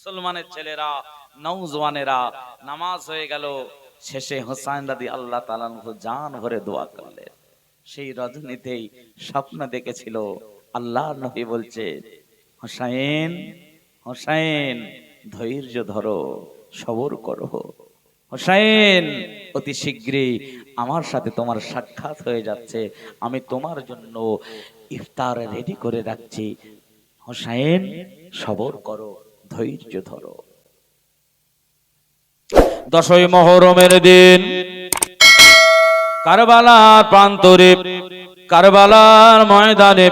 মুসলমানের ছেলেরা নৌজওয়ানেরা নামাজ হয়ে গেল। শেষে হোসাইন দাদি আল্লাহ তালান জান ভরে দোয়া করলেন। সেই রজনীতেই স্বপ্ন দেখেছিল আল্লাহ নবী বলছে, হোসাইন হোসাইন, ধৈর্য ধরো, সবর করো। হোসাইন, অতি শীঘ্রই আমার সাথে তোমার সাক্ষাৎ হয়ে যাচ্ছে। আমি তোমার জন্য ইফতার রেডি করে রাখছি। হোসাইন, সবর করো। ধৈর্য ধরো। দশই মহরমের দিন, কারবালার প্রান্তরে, কারবালার ময়দানে,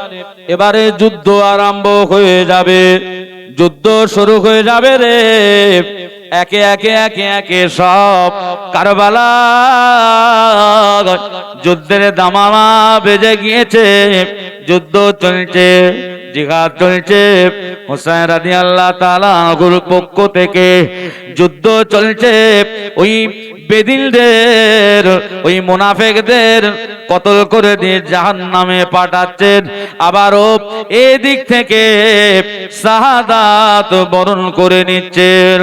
এবারে যুদ্ধ আরম্ভ হয়ে যাবে। যুদ্ধ শুরু হয়ে যাবে রে। একে একে একে একে সব কারবালা যুদ্ধের দামামা বেজে গিয়েছে, যুদ্ধ চলছে। জিহাদ চলছে। রাজি আল্লাহ তালা গুরু পক্ষ থেকে যুদ্ধ চলছে। ওই বেদিলদের ওই কতল করে দিয়ে জাহান নামে পাঠাচ্ছেন। আবারও এদিক থেকে শাহাদাত বরণ করে নিচ্ছেন।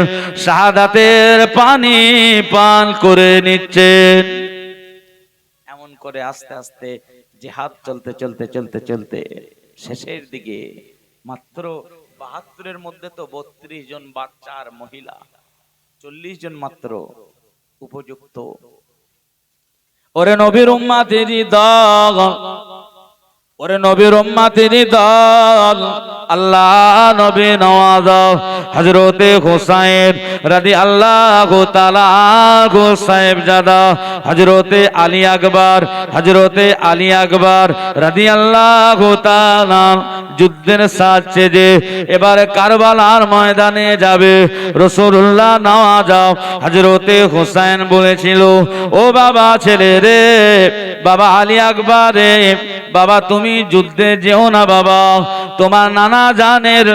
শাহাদাতের পানি পান করে নিচ্ছেন। এমন করে আস্তে আস্তে জিহাদ চলতে চলতে চলতে চলতে শেষের দিকে মাত্র বাহাত্তরের মধ্যে তো বত্রিশ জন বাচ্চা আর মহিলা, চল্লিশ জন মাত্র উপযুক্ত। ওরে নবীর উম্মাদের দল ওরে নবীর উম্মাতেরই দল, আল্লাহ নবী নওয়াজ, হযরতে হুসাইন রাদি আল্লাহ তাআলা গো সাহেব জাদা, হযরতে আলী আকবর, হযরতে আলী আকবর রাদি আল্লাহ তাআলা যুদ্ধের সাথে যে এবারে কারবালার ময়দানে যাবে। রসুল্লাহ নওয়াজ, হযরতে হুসাইন বলেছিল, ও বাবা ছেলে রে, বাবা আলী আকবর রে বাবা তুমি যুদ্ধে যেও না বাবা। তোমার নানা জানের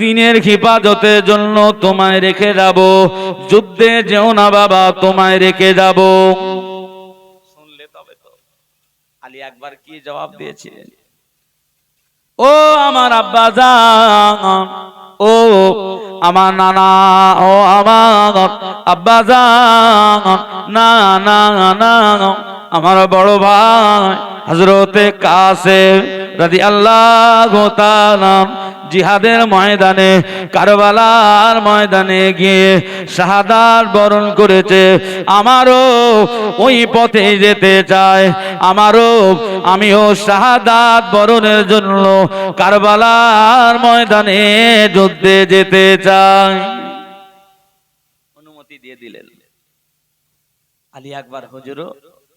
দিনের হিফাজতের জন্য তোমায় রেখে যাব। যুদ্ধে যেও না বাবা তোমায় রেখে যাব। শুনলে তবে তো। আলী একবার কি জবাব দিয়েছিলেন? ও আমার আব্বা জান ও আমার নানা ও আমার আব্বা জান না না না আমার বড় ভাই। হজরতে কাসে রাজি আল্লাহ জিহাদের ময়দানে, কারবালার ময়দানে গিয়ে শাহাদাত বরণ করেছে, আমারও ওই পথে যেতে চায়, আমারও আমিও শাহাদাত বরণের জন্য কারবালার ময়দানে যুদ্ধে যেতে চাই। অনুমতি দিয়ে দিলেন। আলী আকবর হুজুরও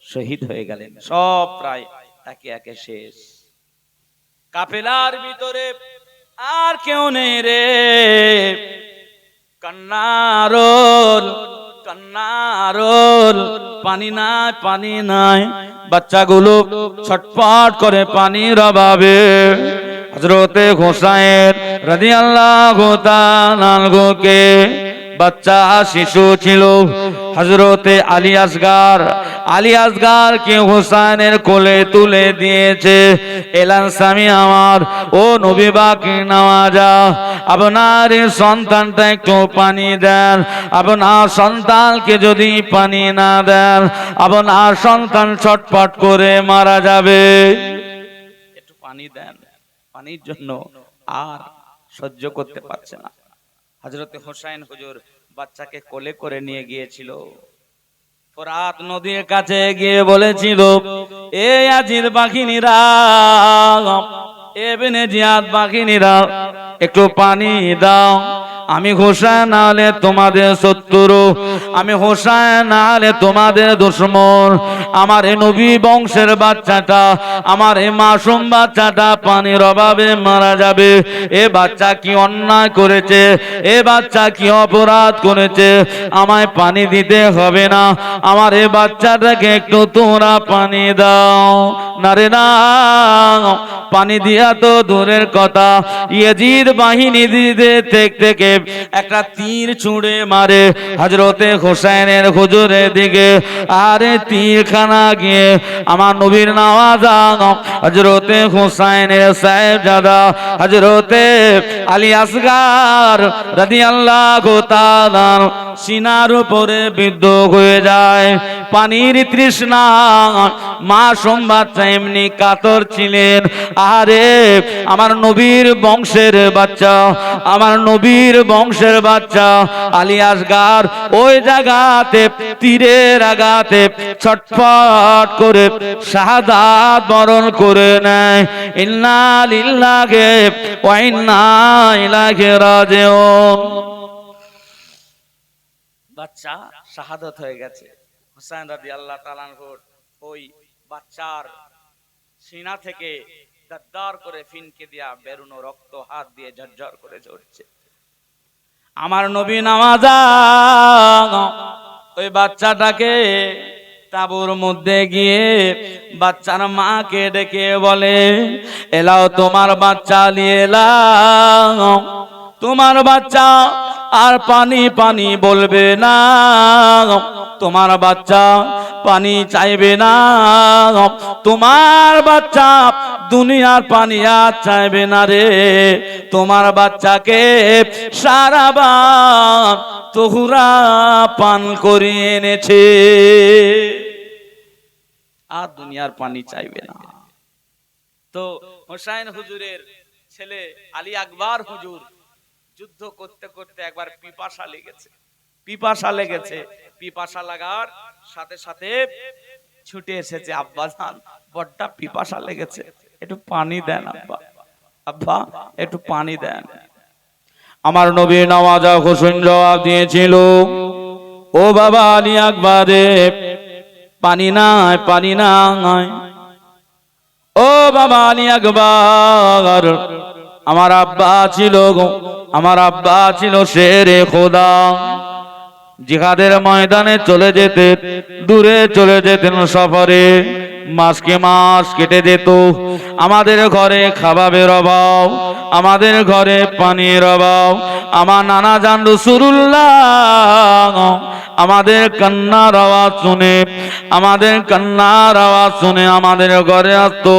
শহীদ হয়ে গেলেন। সব প্রায় একে একে শেষ। কাফেলার ভিতরে আর কেউ নেই রে। কান্নারোল কান্নারোল পানি নাই পানি নাই। বাচ্চাগুলো ছটপট করে পানির অভাবে। হজরতে হোসাইন রাজি আল্লাহ গোকে বাচ্চা, শিশু ছিল। হজরতে আলী আসগার আলী আসগার কে হোসাইনের কোলে তুলে দিয়েছে। এলান স্বামী আমার, ও নবী বাকি নামাজা, আপনার সন্তানটা একটু পানি দেন। আপনার সন্তানকে যদি পানি না দেন, আপনার সন্তান ছটপট করে মারা যাবে। একটু পানি দেন, পানির জন্য আর সহ্য করতে পারছে না। হজরতে হোসাইন হুজুর বাচ্চাকে কোলে করে নিয়ে গিয়েছিল। ফোরাত নদীর কাছে গিয়ে বলেছিল, এ আজির বাঘিনীরা, এবেনে জিয়াদ বাঘিনীরা, একটু পানি দাও। আমি ঘোষা না হলে তোমাদের শত্রু। আমি হোসাইন নাহলে তোমাদের দুশ্মন। আমার এ নবী বংশের বাচ্চাটা, আমার এ মাসুম বাচ্চাটা পানির অভাবে মারা যাবে। এ বাচ্চা কি অন্যায় করেছে? এ বাচ্চা কি অপরাধ করেছে? আমায় পানি দিতে হবে না। আমার এ বাচ্চাটাকে একটু তোমরা পানি দাও। না রে না। পানি দিয়া তো দূরের কথা। ইয়েজিদ বাহিনী দিতে থেকে একটা তীর ছুঁড়ে মারে হজরতে হোসেনের হুজুরের দিকে। আরে তীরখানা গিয়ে আমার নবীর নওয়াজা হজরতে হোসাইনের সাহেব জাদা হজরতে আলী আসগার রাদি আল্লাহ সিনার উপরে বিদ্ধ হয়ে যায়। পানির তৃষ্ণা। মা সোমবার এমনি কাতর ছিলেন। আরে আমার নবীর বংশের বাচ্চা, আমার নবীর বংশের বাচ্চা, আলী আসগার ওই জায়গাতে, তীরের আগাতে ছটফট করে শাহাদাত বরণ করে নেয়। ইন্না লিল্লাহি ওয়া ইন্না ইলাইহি রাজিউন। বাচ্চা শাহাদত হয়ে গেছে। হুসাইন রাদি আল্লাহ তালানহুর ওই বাচ্চার সিনা থেকে দাদ্দার করে ফিনকে দিয়া বেরুনো রক্ত, হাত দিয়ে ঝরঝর করে ঝরছে। আমার নবী নামাজা ওই বাচ্চাটাকে তাবুর মধ্যে গিয়ে বাচ্চার মাকে ডেকে বলে, এলাও তোমার বাচ্চা নিয়ে এলাও। তোমার বাচ্চা আর পানি পানি বলবে না। তোমার বাচ্চা পানি চাইবে না। তোমার বাচ্চা দুনিয়ার পানি আর চাইবে না রে। তোমার বাচ্চাকে সারাবার তহুরা পান করিয়ে এনেছে। আর দুনিয়ার পানি চাইবে না। তো হোসাইন হুজুরের ছেলে আলী আকবর হুজুর যুদ্ধ করতে করতে একবার পিপাসা লেগেছে। পিপাসা লেগেছে। পিপাসা লাগার সাথে সাথে ছুটে এসেছে আব্বা জান। বড্ডা পিপাসা লেগেছে। একটু পানি দেন আব্বা। আব্বা, একটু পানি দেন। আমার নবী নওয়াজা হোসেন জবাব দিয়েছিল, ও বাবা আলী আকবরে, পানি নাই পানি নাই। ও বাবা আলী আকবর, আমার আব্বা ছিল গো, আমার আব্বা ছিল শেরে খোদা। জিহাদের ময়দানে চলে যেতে, দূরে চলে যেতেন সফরে। মাসকে মাস কেটে যেত। আমাদের ঘরে খাবারের অভাব, আমাদের ঘরে পানির অভাব। আমার নানা জান রসুল্লাহ আমাদের কান্নার আওয়াজ শুনে, আমাদের কান্নার আওয়াজ শুনে আমাদের ঘরে আসতো,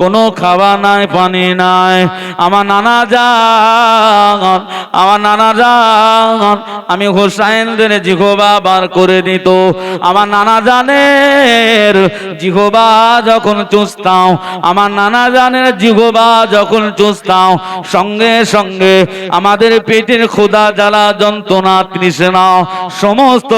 কোনো খাবার নাই, পানি নাই। আমার নানা যান আমার নানা যান আমি হোসাইনদের জিহোবা বার করে দিত। আমার নানা জানের জিহবা যখন চুষতাম, আমার নানা জানের জিহবা যখন চুষতাম, সঙ্গে সঙ্গে আমাদের পেটের ক্ষুদা জ্বালা, যন্ত্রণা, তৃষ্ণা, সমস্ত